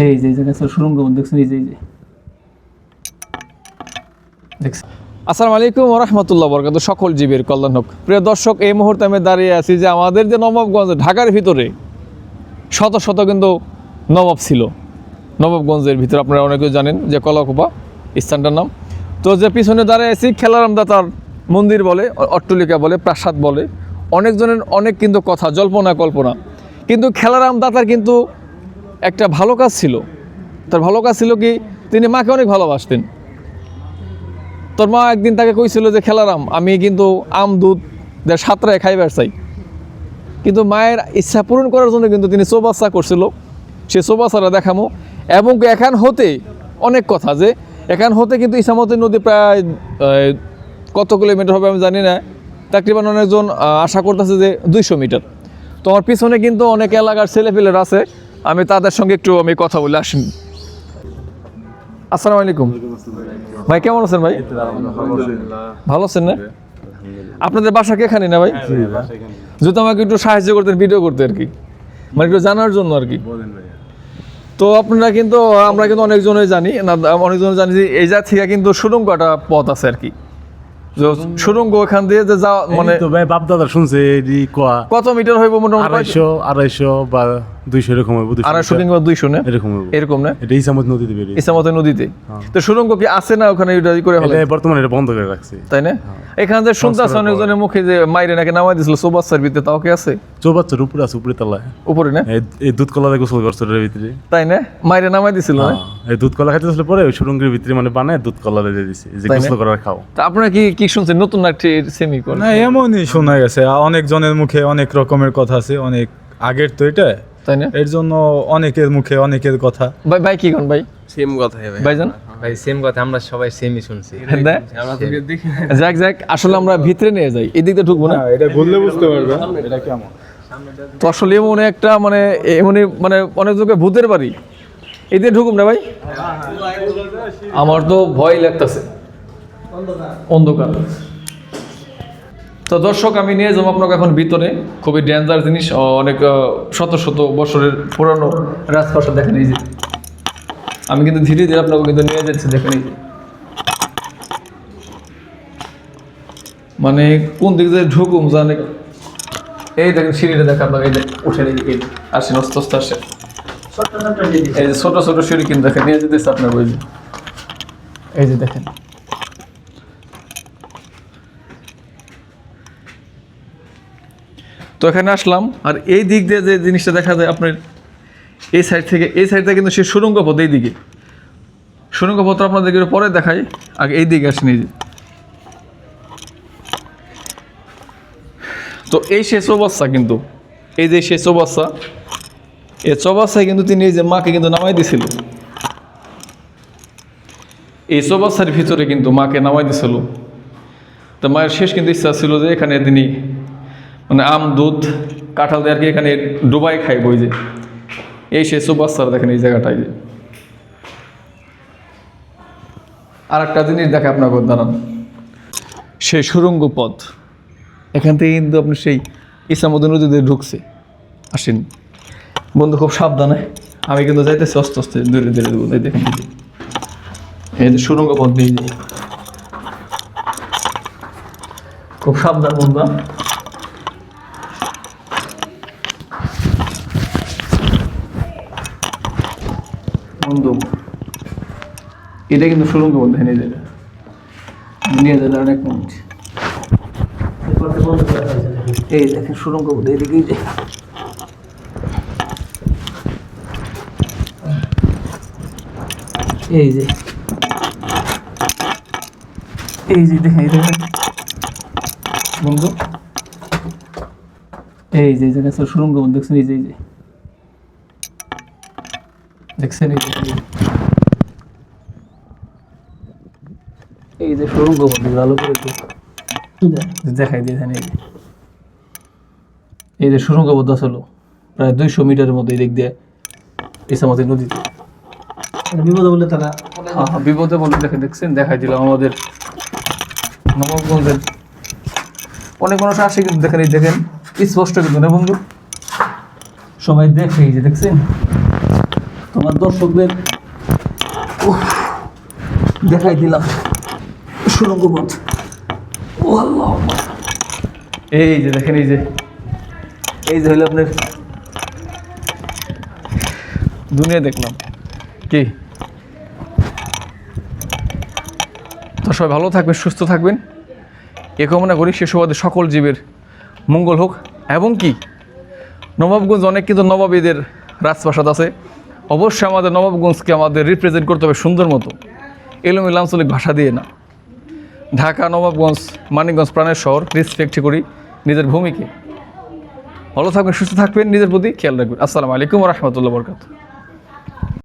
এই যে, এই জায়গায় সুরঙ্গ দেখছেন? এই যে এই যে। আসসালামু আলাইকুম রহমতুল্লাহ বরকাত সকল জীবের কল্যাণ হোক। প্রিয় দর্শক, এই মুহূর্তে আমি দাঁড়িয়ে আছি যে আমাদের যে নবাবগঞ্জ, ঢাকার ভিতরে শত শত কিন্তু নবাব ছিল। নবাবগঞ্জের ভিতরে আপনারা অনেকেই জানেন যে কলাকুপা, স্থানটার নাম। তো যে পিছনে দাঁড়িয়ে আছি খেলারাম দাতার মন্দির বলে অট্টলিকা বলে, প্রাসাদ বলে। অনেকজনের অনেক কিন্তু কথা জল্পনা কল্পনা কিন্তু খেলারাম দাতার কিন্তু একটা ভালো কাজ ছিল। তার ভালো কাজ ছিল কি, তিনি মাকে অনেক ভালোবাসতেন। তোর মা একদিন তাকে কইছিল যে খেলারাম আমি কিন্তু আম, দুধ দিয়ে সাঁতরায় খাইবার চাই। কিন্তু মায়ের ইচ্ছা পূরণ করার জন্য কিন্তু তিনি চৌবাচ্চা করছিল। সে চৌবাচ্চাটা দেখামো। এবং এখান হতে অনেক কথা যে, এখান হতে কিন্তু ইসামতি নদী প্রায় কত কিলোমিটার হবে আমি জানি না। তাকরিবান অনেকজন আশা করতেছে যে দুইশো মিটার। তোমার পিছনে কিন্তু অনেক এলাকার ছেলেপেলের আছে। আমি তাদের সঙ্গে একটু আমি কথা বলে আসি। আসসালামু আলাইকুম। ভাই কেমন আছেন ভাই? ভালো আছেন না? আপনাদের বাসা কি এখানে না ভাই? যদি আমাকে একটু সাহায্য করতেন ভিডিও করতে আর কি। মানে একটু জানার জন্য আর কি। তো আপনারা কিন্তু আমরা কিন্তু অনেকজনই জানি না অনেকজন জানি যে এই জায়গা থেকে কিন্তু সুড়ঙ্গ একটা পথ আছে আর কি। যে সুড়ঙ্গ এখান দিয়ে যে যাওয়া মানে মানে বাপ দাদা শুনছে কত মিটার হইব মোটামুটি? আড়াইশো আড়াইশো বা দুইশো এরকম হইব দুইশো কিংবা দুইশো না? এরকম এরকম না? এটা ইসামত নদীতে বেরিয়ে ইসামতি নদীতে? তো সুড়ঙ্গ কি আছে না ওখানে এটা করে হলে এটা বর্তমানে এটা বন্ধ করে রাখছে। তাই না? এখানে যে শুনতেছে অনেকজনের মুখে যে মাইরে নাকি নামাই দিছিল সোবাচ্চার ভিতরে তাও কি আছে? চৌবাচ্চার উপরে আছে উপরে তলায় উপরে না? এই- এই দুধ কলা গোসল করছে ওটার ভিতরে। তাই না? মাইরে নামাই দিছিল না? এই দুধ কলা খাইতে আসলে পরে সুরঙ্গের ভিতরে মানে বানায় দুধ কলা দিয়ে দিছে। যে গোসল করার খাও। তা আপনারা কি কি শুনছেন? নতুন একটি সেমি কোন না এমনই শোনা গেছে। অনেক জনের মুখে অনেক রকমের কথা আছে অনেক আগের তো এটা। তাই না? এর জন্য অনেকের মুখে অনেকের কথা। ভাই ভাই কি কোন ভাই? সেম কথাই ভাই। ভাইজান? ভাই সেম কথা আমরা সবাই সেমই শুনছি। না? যাক যাক আসলে আমরা ভিতরে নিয়ে যাই এদিক দিয়ে ঢুকবো না? এটা বললে বুঝতে পারবে। এটা কেমন? তো আসলে এমন একটা মানে এমনই মানে অনেক লোকে ভূতের বাড়ি। এদিকে ঢুকুম না ভাই? আমার তো ভয় লাগতেছে। অন্ধকার। তো দর্শক, আমি নিয়ে যাব আপনাকে এখন ভিতরে। খুবই ডেঞ্জার জিনিস অনেক শত শত বছরের পুরানো রাজপ্রাসাদ দেখেন এই যে। আমি কিন্তু ধীরে ধীরে আপনাকে কিন্তু নিয়ে যাচ্ছি, দেখেন এই মানে কোন দিক দিয়ে ঢুকুম জানে। এই দেখেন সিঁড়িটা দেখেন আপনাকে, এই উঠে এই আসেন আস্তে আস্তে আসেন। এই যে ছোট ছোট সিঁড়ি কিন্তু দেখেন, নিয়ে যেতেছে আপনার ওই এই যে দেখেন। তো এখানে আসলাম, আর এই দিক দিয়ে যে জিনিসটা দেখা যায় আপনার, এই সাইড থেকে, এই সাইডটা কিন্তু সে সুরঙ্গ পথ, এই দিকে। সুরঙ্গ পথ আপনাদেরকে পরে দেখাই, আগে এই দিকে আসেন, এই যে। তো এই সে চৌবাচ্চা কিন্তু, এই যে সে চৌবাচ্চা, এই চৌবাচ্চায় কিন্তু তিনি এই যে মাকে কিন্তু নামাই দিছিল। এই চৌবাচ্চার ভিতরে কিন্তু মাকে নামাই দিছিল। তো মায়ের শেষ কিন্তু ইচ্ছা ছিল যে এখানে তিনি মানে আম, দুধ, কাঁঠাল দিয়ে আর কি এখানে ডুবাই খাই বই যে। এই সে চৌবাচ্চার দেখেন এই জায়গাটায় যে। আর একটা জিনিস দেখে আপনাকে দাঁড়ান সেই সুরঙ্গ পথ। এখান থেকে কিন্তু আপনি সেই ইসামুদ্দিন নদীতে ঢুকছে। আসেন। বন্ধু, খুব সাবধানে। আমি কিন্তু যাইতেছি আস্তে আস্তে ধীরে ধীরে ধীরে দেখেন। এই যে। সুরঙ্গ পথ দিয়ে খুব সাবধান বন্ধু হ্যাঁ? এটা কিন্তু সুরঙ্গ এই যে নিয়ে অনেক এই দেখেন সুরঙ্গ এইদিকে এই যে। এই যে। দেখেন, এই বন্ধু এই যে, এই সুরঙ্গ পথ দেখছেন, এই এই যে। দেখছেন এই যে ভালো করে দেখাই দিয়েছেন এই এই যে সুরঙ্গ পথ আসলো প্রায় দুইশো মিটারের মধ্যে দিক দিয়ে ইসামতি নদীতে। বিপদে বলে তারা হ্যাঁ, হ্যাঁ, বিপদে বলে দেখে দেখছেন দেখাই দিলাম আমাদের নবাবগঞ্জের অনেক মানুষ আসে কিন্তু দেখেন এই দেখেন স্পষ্ট কিন্তু না বন্ধু? সবাই দেখে এই যে দেখছেন? তোমার দর্শকদের দেখাই দিলাম সুরঙ্গ পথ। ও আল্লাহ। এই যে দেখেন, এই যে। এই যে হলো আপনার দুনিয়া দেখলাম। কি? তো সবাই ভালো থাকবেন, সুস্থ থাকবেন। এ কামনা করি সে সুবাদে সকল জীবের মঙ্গল হোক। এবং কি? নবাবগঞ্জ অনেক কিন্তু নবাবীদের রাজপ্রাসাদ আছে। অবশ্যই আমাদের নবাবগঞ্জকে আমাদের রিপ্রেজেন্ট করতে হবে সুন্দর মতো। এলোমেলো আঞ্চলিক ভাষা দিয়ে না। ঢাকা, নবাবগঞ্জ, মানিকগঞ্জ প্রাণের শহর রেসপেক্ট করি নিজের ভূমিকে। ভালো থাকবেন, সুস্থ থাকবেন, নিজের প্রতি খেয়াল রাখবেন। আসসালামু আলাইকুম রহমতুল্লাহ বরকাত